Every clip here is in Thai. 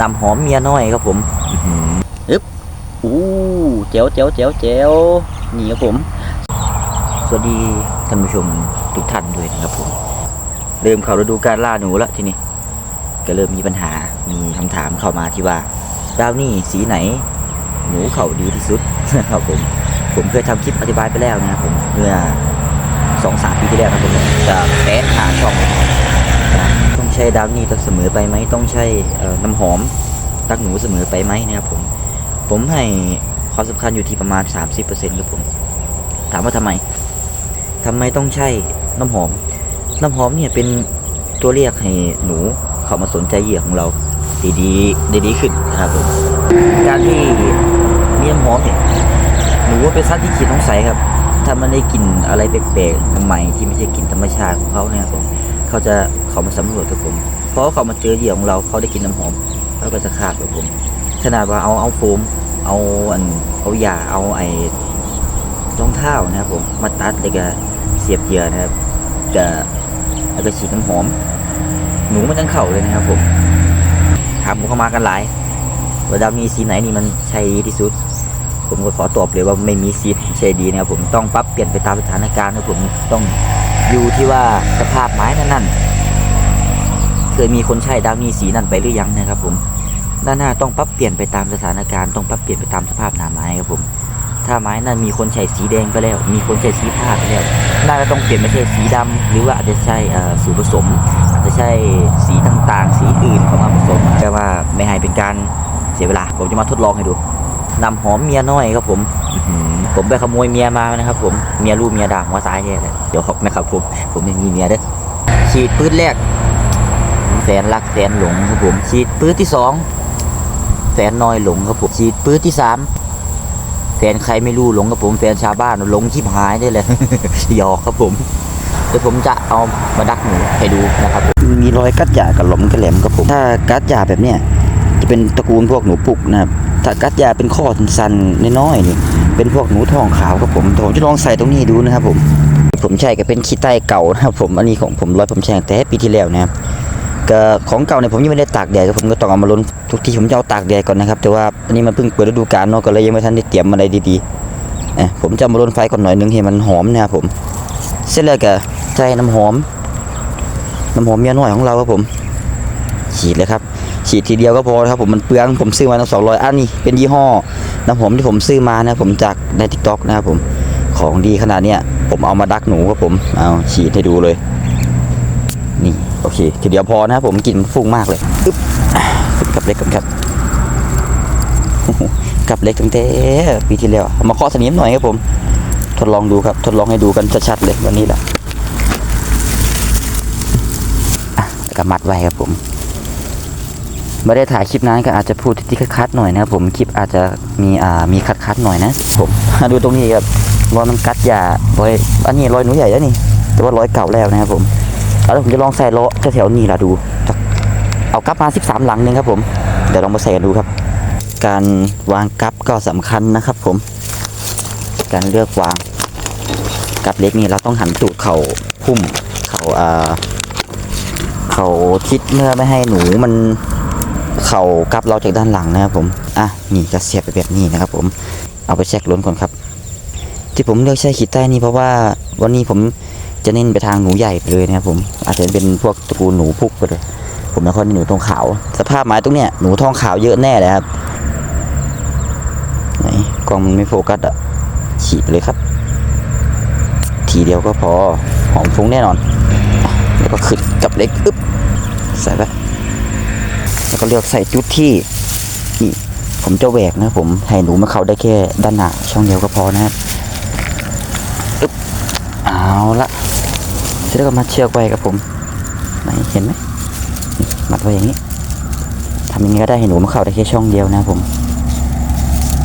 นำหอมเมียน้อยครับผมอื้อหืออึ๊บอู้เจ๋วเจ๋วเจ๋วเจ๋วนี่ครับผม สวัสดีท่านผู้ชมทุกท่านด้วยนะครับผม เริ่มเข้าฤดูการล่าหนูแล้วทีนี้ ก็เริ่มมีปัญหา มีคำถามเข้ามาที่ว่าดาวนี่สีไหน หนูเขาดีที่สุดนะครับผม ผมเคยทำคลิปอธิบายไปแล้วนะครับผมเมื่อสองสามปีที่แล้วนะครับผมจะแปะหาช่องนะต้องใช้ดาวนี่ต้องเสมอไปไหมต้องใช้น้ำหอมตักหนูเสมอไปไหมนะครับผม ผมให้ความสำคัญอยู่ที่ประมาณ 30%ครับผม ถามว่าทำไมทำไมต้องใช้น้ำหอม น้ำหอมเนี่ยเป็นตัวเรียกให้หนูเขามาสนใจเหยื่อของเราดีดีดีดีขึ้นนะครับผมการที่มีน้ำหอมเนี่ยหนูว่าเป็นสัตว์ที่ขีดสงสัยครับ ถ้ามันได้กลิ่นอะไรแปลกๆใหม่ที่ไม่ใช่กลิ่นธรรมชาติของเขาเนี่ยครับผมเขาจะ เขามาสำรวจกับผมเพราะเขามาเจอเหยื่อของเราเขาได้กินน้ำหอมเขาก็จะคาบกับผมขนาดว่าเอาเอาโฟมเอาอันเอายาเอาไอ้รองเท้านะครับผมมาตัดเลยก็เสียบเหยื่อนะครับจะแล้วก็ฉีดน้ำหอม หนูมันยังเข่าเลยนะครับผมถามผมเข้ามากันหลายว่าดาวมีสีไหนนี่มันใช่ที่สุด ผมก็ขอตอบเลยว่าไม่มีสีใช่ดีนะครับผมต้องปรับเปลี่ยนไปตามสถานการณ์ครับผมต้องอยู่ที่ว่าสภาพไม้นั้นๆ เคยมีคนใช้ดาวมีสีนั้นไปหรือยังนะครับผมด้านหน้าต้องปรับเปลี่ยนไปตามสถานการณ์ต้องปรับเปลี่ยนไปตามสภาพหนาไม้ครับผมถ้าไม้นั้นมีคนใช้สีแดงไปแล้ว มีคนใช้สีผ้าไปแล้วน่าจะต้องเปลี่ยนไม่ใช่สีดำหรือว่าอาจจะใช่เอ่อสูผสมอาจจะใช่สีต่างๆ สีอื่นเข้ามาผสมแต่ว่าไม่ให้เป็นการเสียเวลา ผมจะมาทดลองให้ดูนำหอมเมียน้อยครับผมผมไปขโมยเมียมานะครับ ผมเมียลูกเมียด่างว่าซ้ายแท้เลยเดี๋ยวนะครับผมผมไม่มีเมียเด้อฉีดปืนแรก แสนรักแสนหลงครับผมฉีดปืนที่สองแฟนน้อยหลงครับผมฉีดปืนที่สามแฟนใครไม่รู้หลงครับผมแฟนชาวบ้านหลงชิบหายได้เลยหยอกครับผมเดี๋ยวผมจะเอามาดักหนูให้ดูนะครับมีรอยกัดหยากับหลอมกระแหลมครับผมถ้ากัดหยาแบบเนี้ยจะเป็นตระกูลพวกหนูปุกนะครับถ้ากัดหยาเป็นข้อสั้นๆน้อยๆนี่เป็นพวกหนูทองขาวครับผมผมจะลองใส่ตรงนี้ดูนะครับผมผมใช้ก็เป็นขี้ใต้เก่านะครับผมอันนี้ของผมร้อยผมแช่งแต่ปีที่แล้วนะครับ ก็ของเก่าเนี่ยผมยังไม่ได้ตากแดดครับผมก็ต้องเอามาล้นทุกทีผมจะเอาตากแดดก่อนนะครับแต่ว่าอันนี้มันเพิ่งเปิดฤดูกาลเนาะก็เลยยังไม่ทันได้เตรียมอะไรดีๆอะผมจะมาล้นไฟก่อนหน่อยนึงให้มันหอมนะครับผม เสร็จแล้วก็ใส่น้ำหอม น้ำหอมเมียน้อยของเราครับผม ฉีดเลยครับ ฉีดทีเดียวก็พอครับผมมันเปลืองผมซื้อมาตั้งสองร้อยอันนี้เป็นยี่ห้อน้ำหอมที่ผมซื้อมานะผมจากในทิกตอกนะครับผมของดีขนาดเนี้ยผมเอามาดักหนูครับผมเอาฉีดให้ดูเลย นี่โอเคทีเดียวพอนะครับผมกลิ่นมันฟุ้งมากเลยอึ๊บกับเล็กกันครับกับเล็กตั้งแต่ปีที่แล้วมาเคาะสนิมหน่อยครับผม ทดลองดูครับ ทดลองให้ดูกันชัดๆเลยวันนี้แหละอะแล้วก็มัดไว้ครับผมไม่ได้ถ่ายคลิปนั้นก็อาจจะพูดที่คัดๆหน่อยนะครับผมคลิปอาจจะมีอ่ามีคัดๆหน่อยนะผมดูตรงนี้ครับรอยมันกัดยารอยอันนี้รอยหนูใหญ่แล้วนี่ แต่ว่ารอยเก่าแล้วนะครับผม แล้วผมจะลองใส่โลแถวๆนี้ละดู เอากลับมา 13 หลังหนึงครับผม เดี๋ยวลองมาใส่กันดูครับ การวางกับก็สำคัญนะครับ ผม การเลือกวางกับเล็กนี่เราต้องหันตูดเข่าพุ่มเข่าอ่าเข่าทิศเมื่อไม่ให้หนูมันเข่ากับเราจากด้านหลังนะครับผม อะนี่จะเสียบไปแบบนี้นะครับ ผม เอาไปแช็กล้นก่อนครับ ที่ผมเลือกใช้ขีดใต้นี่เพราะว่าวันนี้ผม จะเน้นไปทางหนูใหญ่ไปเลยนะครับผม อาจจะเป็นพวกตระกูลหนูพุกไปเลยผมไม่ค่อยเน้นหนูทองขาว สภาพไม้ตรงเนี้ยหนูทองขาวเยอะแน่เลยครับไหนกล้องมันไม่โฟกัสอะฉีดไปเลยครับ ทีเดียวก็พอหอมฟุ้งแน่นอนอแล้วก็ขึ้นกับเล็กอึ๊บใส่ไปแล้วก็เลือกใส่จุดที่นี่ผมจะแหวกนะผมให้หนูมาเข้าได้แค่ด้านหน้าช่องเดียวก็พอนะครับอึ้บเอาละ เสร็จแล้วก็มัดเชือกไว้ครับผมไหนเห็นไหมมัดไว้อย่างนี้ทำยังไงก็ได้ให้หนูมาเข้าได้แค่ช่องเดียวนะผม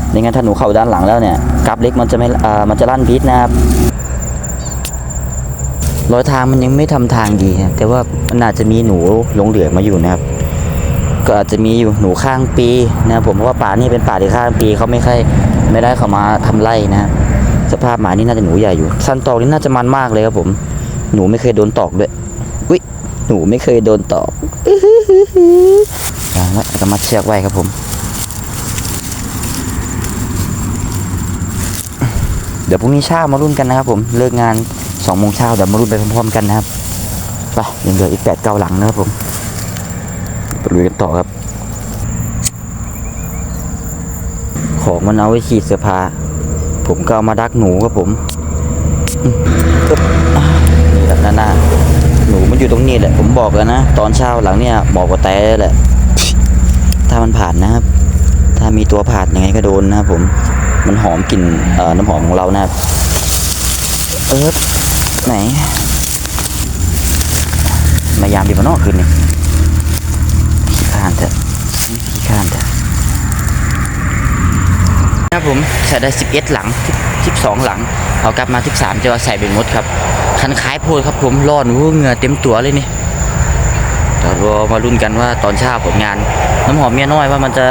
ไม่งั้นถ้าหนูเข้าด้านหลังแล้วเนี่ยกับเล็กมันจะไม่อ่ามันจะลั่นพิษนะครับรอยทางมันยังไม่ทำทางดีนะแต่ว่ามันอาจจะมีหนูหลงเหลือมาอยู่นะครับ ก็อาจจะมีอยู่หนูข้างปีนะผมเพราะว่าป่านี่เป็นป่าที่ข้างปีเขาไม่ค่อยไม่ได้เข้ามาทำไร่นะ สภาพหมานี่น่าจะหนูใหญ่อยู่ สันตอกนี่น่าจะมันมากเลยครับผม หนูไม่เคยโดนตอกด้วยอุ้ยหนูไม่เคยโดนตอกอื้อหือหือหือวางไว้แล้วก็มัดเชือกไว้ครับผม เดี๋ยวพรุ่งนี้เช้ามารุ่นกันนะครับผม เลิกงานสองโมงเช้าเดี๋ยวมารุ่นไปพร้อมๆกันนะครับไปยังเหลืออีกแปดเก้าหลังนะครับผมไปลุยกันต่อครับ ของมันเอาไว้ขีดเสื้อผ้าผมก็เอามาดักหนูครับผม อืมอึ๊บอ่านหน้า หนูมันอยู่ตรงนี้แหละ ผมบอกแล้วนะ ตอนเช้าหลังเนี่ยบอกว่าแต่แหละ ถ้ามันผ่านนะครับ ถ้ามีตัวผ่านยังไงก็โดนนะครับผม มันหอมกลิ่นน้ำหอมของเรานะครับ เอิบไหน มายามดีมานอกคืนนี่ขี้ข้านเถอะขี้ข้านเถอะ ครับผมใส่ได้ 11 หลัง 12 หลังเอากลับมา 13จะว่าใส่เป็นมดครับ คันคล้ายโพดครับผมร้อนวู้เหงื่อเต็มตัวเลยนี่เดี๋ยวรอมาลุ้นกันว่าตอนเช้าผลงาน น้ำหอมเมียน้อยว่ามันจะ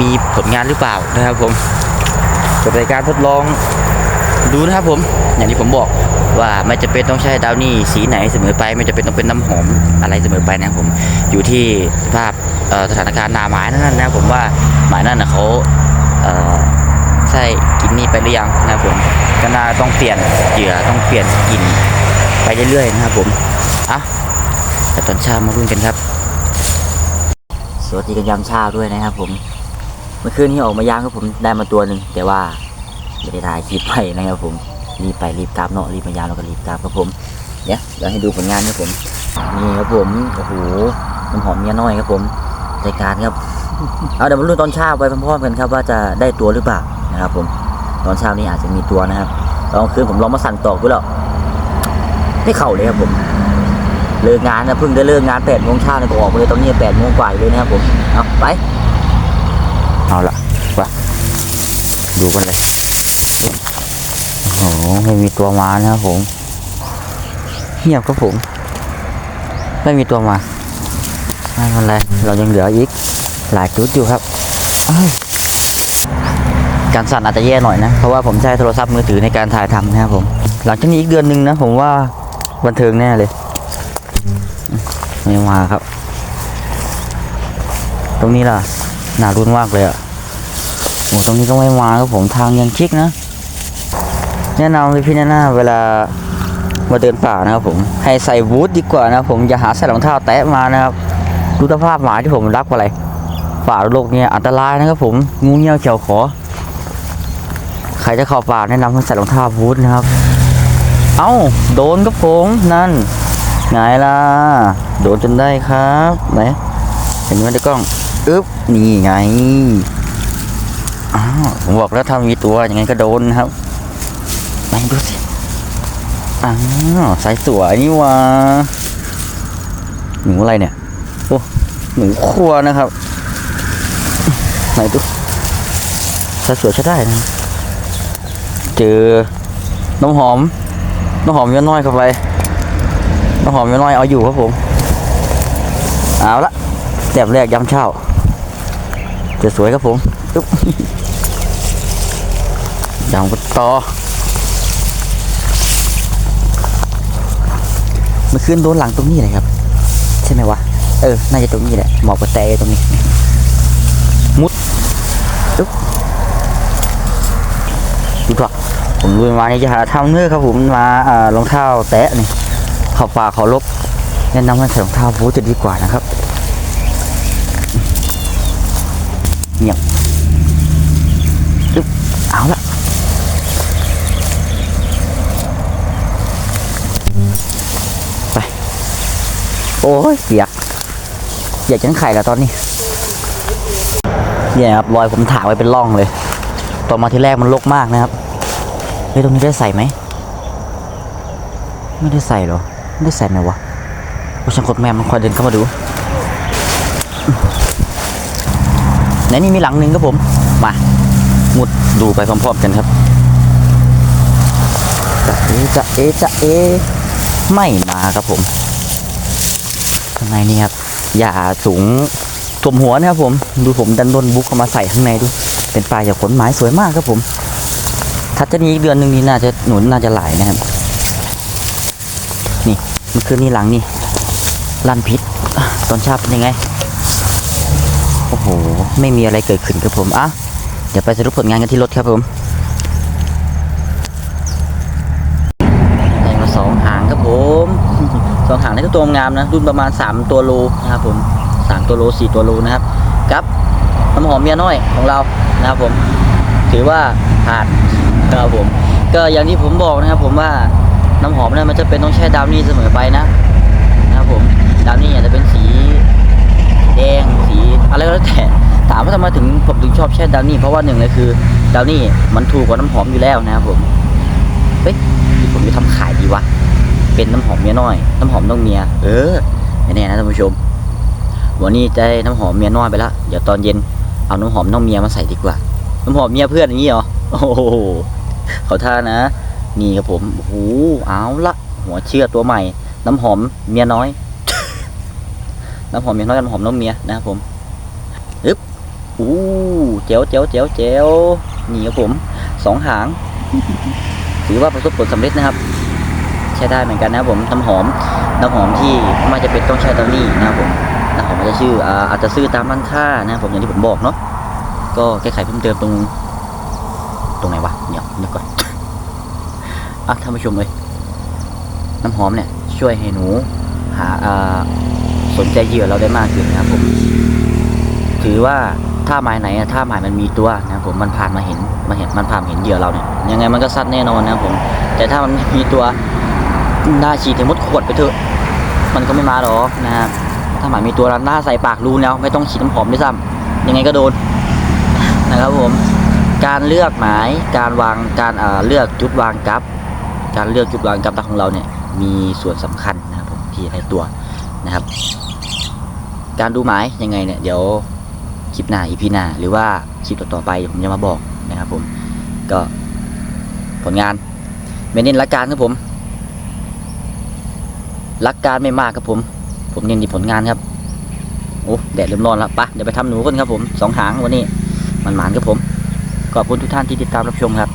มีผลงานหรือเปล่านะครับผมจบรายการทดลองดูนะครับผมอย่างที่ผมบอกว่าไม่จะเป็นต้องใช้ดาวนี่สีไหนเสมอไป ไม่จะเป็นต้องเป็นน้ำหอมอะไรเสมอไปนะครับผมอยู่ที่สภาพสถานการณ์หนาหมายนั่นนะครับผมว่าหมายนั่นนะเขา ใช่กินนี่ไปหรือยังนะครับผมก็น่าต้องเปลี่ยนเหยื่อต้องเปลี่ยนกินไปเรื่อยๆนะครับผมอะแต่ตอนเช้ามารุ่นกันครับ สวัสดีกันยามเช้าด้วยนะครับผม เมื่อคืนนี้ออกมาย่างครับผมได้มาตัวหนึ่งแต่ว่าไม่ได้ถ่ายคลิปไปนะครับผมรีบไปรีบกราบเนาะรีบมายางแล้วก็รีบกราบครับผมเดี๋ยวเดี๋ยวให้ดูผลงานครับผมนี่ครับผมโอ้โหน้ำหอมเมียน้อยครับผมรายการครับ เอาเดี๋ยวมาลุ้นตอนเช้าไปพร้อมๆกันครับว่าจะได้ตัวหรือเปล่านะครับผมตอนเช้านี้อาจจะมีตัวนะครับตอนคืนผมลองมาสั่นตอกดูแล้วไม่เข่าเลยครับผมเลิกงานนะเพิ่งได้เลิกงานแปดโมงเช้าเนี่ยก็ออกมาเลยตอนนี้แปดโมงกว่าเลยนะครับผมเอาไปเอาละไปดูกันเลยโอ้โหไม่มีตัวมานะครับผมเงียบครับผม ไม่มีตัวมาไม่เป็นไรเรายังเหลืออีก หลายจุดอยู่ครับการสั่นอาจจะแย่หน่อยนะเพราะว่าผมใช้โทรศัพท์มือถือในการถ่ายทำนะครับผม หลังจากนี้อีกเดือนหนึ่งนะผมว่าบันเทิงแน่เลยไม่มาครับ ตรงนี้ล่ะน่ารุนมากเลยอะโอ้ตรงนี้ก็ไม่มาครับผมทางยังชิกนะแนะนำเลยพี่แน่ๆเวลามาเดินป่านะครับผมให้ใส่บูทดีกว่านะผมอย่าหาใส่รองเท้าแตะมานะครับดูสภาพหมาที่ผมรักอะไร ป่าโลกเนี่ยอันตรายนะครับผมงูเงี้ยวเขียวขอ ใครจะเข้าป่าแนะนำให้ใส่รองเท้าบูทนะครับ เอ้าโดนครับผมนั่นไงล่ะโดนจนได้ครับไหนเห็นไหมในกล้องอึ๊บนี่ไงอ้าวผมบอกแล้วถ้ามีตัวยังไงก็โดนนะครับไหนดูสิอ้าวสายสวยนี่ว่าหนูอะไรเนี่ยโอ้หนูครัวนะครับ ไหนดูสสวยใช้ได้นะเจอน้ำหอมน้ำหอมเยอะน้อยเข้าไปน้ำหอมเยอะน้อยเอาอยู่ครับผมเอาละแต้มแรกยำเช้าจะสวยครับผมอึ๊บยำกันต่อเมื่อคืนโดนหลังตรงนี้เลยครับ ใช่ไหมวะ เออ น่าจะตรงนี้แหละหมอกกระแตตรงนี้ มุดอึ๊บ ดูก่อนผมดูมานี่จะหาทำเนื้อครับผมมาอรองเท้าแตะนี่เข้าป่าเขาลบแนะนำให้ใส่รองเท้าบูทจะดีกว่านะครับเงียบอึ๊บเอาละไป โอ้ยเปียกเปียกจังไข่แล้วตอนนี้เนี่ยครับรอยผมถากไว้เป็นร่องเลย ตอนมาที่แรกมันรกมากนะครับเฮ้ยตรงนี้ได้ใส่ไหมไม่ได้ใส่หรอไม่ได้ใส่ไหมวะโอ้ช่างกดแมมมันคอยเดินเข้ามาดูไหนนี่มีหลังหนึ่งครับผม มามุดดูไปพร้อมๆกันครับจะเอจะเอจะเอไม่มาครับผมข้างในนี่ครับอย่าสูงถมหัวนะครับผม ดูผมดันด้นบุกเข้ามาใส่ข้างในดู เป็นปลายจากขนไม้สวยมากครับผมถ้าจะมีเดือนหนึ่งนี้น่าจะหนุนน่าจะหลายนะครับ นี่มื่อคืนนี้หลังนี่ลันพิษตอนเช้าเป็นยังไงโห ไม่มีอะไรเกิดขึ้นครับผมอะเดี๋ยวไปสรุปผลงานกันที่รถครับผมได้มาสองหางครับผมสองหางนี่ก็ตัวงามนะ รุ่นประมาณ 3 ตัวโลนะครับผม 3 ตัวโล 4 ตัวโลนะครับ กับ น้ำหอมเมียน้อยของเรานะครับผม ถือว่าผ่านะครับผม ก็อย่างที่ผมบอกนะครับ ผมว่าน้ำหอมเนี่ยมันจะเป็นต้องใช้ดาวนี่เสมอไปนะนะครับผมดาวนี่อาจจะเป็นสีแดงสีอะไรก็แล้วแต่ถามว่าทำไมถึงผมถึงชอบใช้ดาวนี่เพราะว่าหนึ่งเลยคือดาวนี่มันถูกกว่าน้ำหอมอยู่แล้วนะครับผมเฮ้ยผมจะทำขายดีวะเป็นน้ำหอมเมียน้อย น้ำหอมต้องเมีย เออไม่แน่นะท่านผู้ชม วันนี้จะได้น้ำหอมเมียน้อยไปละเดี๋ยวตอนเย็น เอาน้ำหอมน้องเมียมาใส่ดีกว่า น้ำหอมเมียเพื่อนอย่างนี้เหรอ โอ้โหเขาท่านะ นี่ครับผมโอ้โหเอาละหัวเชื่อตัวใหม่ น้ำหอมเมียน้อย น้ำหอมเมียน้อยกับน้ำหอมน้องเมียนะครับผมอึ๊บอู้เจ๋วเจ๋วเจ๋วเจ๋วนี่ครับผมสองหาง ถือว่าประสบผลสำเร็จนะครับ ใช้ได้เหมือนกันนะครับผมน้ำหอมน้ำหอมที่ไม่จะเป็นต้องใช้ตอนนี้นะครับผม อมมันจะชื่ออาจจะซื้อตามร้านค้านะผมอย่างที่ผมบอกเนาะก็แก้ไขเพิ่มเติมตรงตรงไหนวะเดี๋ยวเดี๋ยวก่อนอะท่านผู้ชมเลยน้ำหอมเนี่ย ช่วยให้หนูหาอ่าสนใจเหยื่อเราได้มากขึ้นนะครับผม ถือว่าถ้าหมายไหนถ้าหมายมันมีตัวนะครับผมมันผ่านมาเห็นมาเห็นมันผ่านเห็นเหยื่อเราเนี่ยยังไงมันก็ซัดแน่นอนนะครับผม แต่ถ้ามันมีตัวหน้าฉีดถึงมดขวดไปเถอะ มันก็ไม่มาหรอกนะครับ ถ้าหมายมีตัวรันหน้าใส่ปากรูแล้ว ไม่ต้องฉีดน้ำหอมด้วยซ้ำยังไงก็โดนนะครับผม การเลือกหมายการวางการอ่าเลือกจุดวางกับการเลือกจุดวางกับของเราเนี่ยมีส่วนสำคัญนะครับผมที่ในตัวนะครับ การดูหมายยังไงเนี่ยเดี๋ยวคลิปหน้าอีพีหน้าหรือว่าคลิปต่อๆไปผมจะมาบอกนะครับผมก็ผลงานไม่เน้นลักการครับผมหลักการไม่มากครับผม ผมเน้นที่ผลงานครับโอ้แดดเริ่มร้อนแล้วปะเดี๋ยวไปทำหนูกันครับผมสองหางวันนี้มันหมานครับผมขอบคุณทุกท่านที่ติดตามรับชมครับ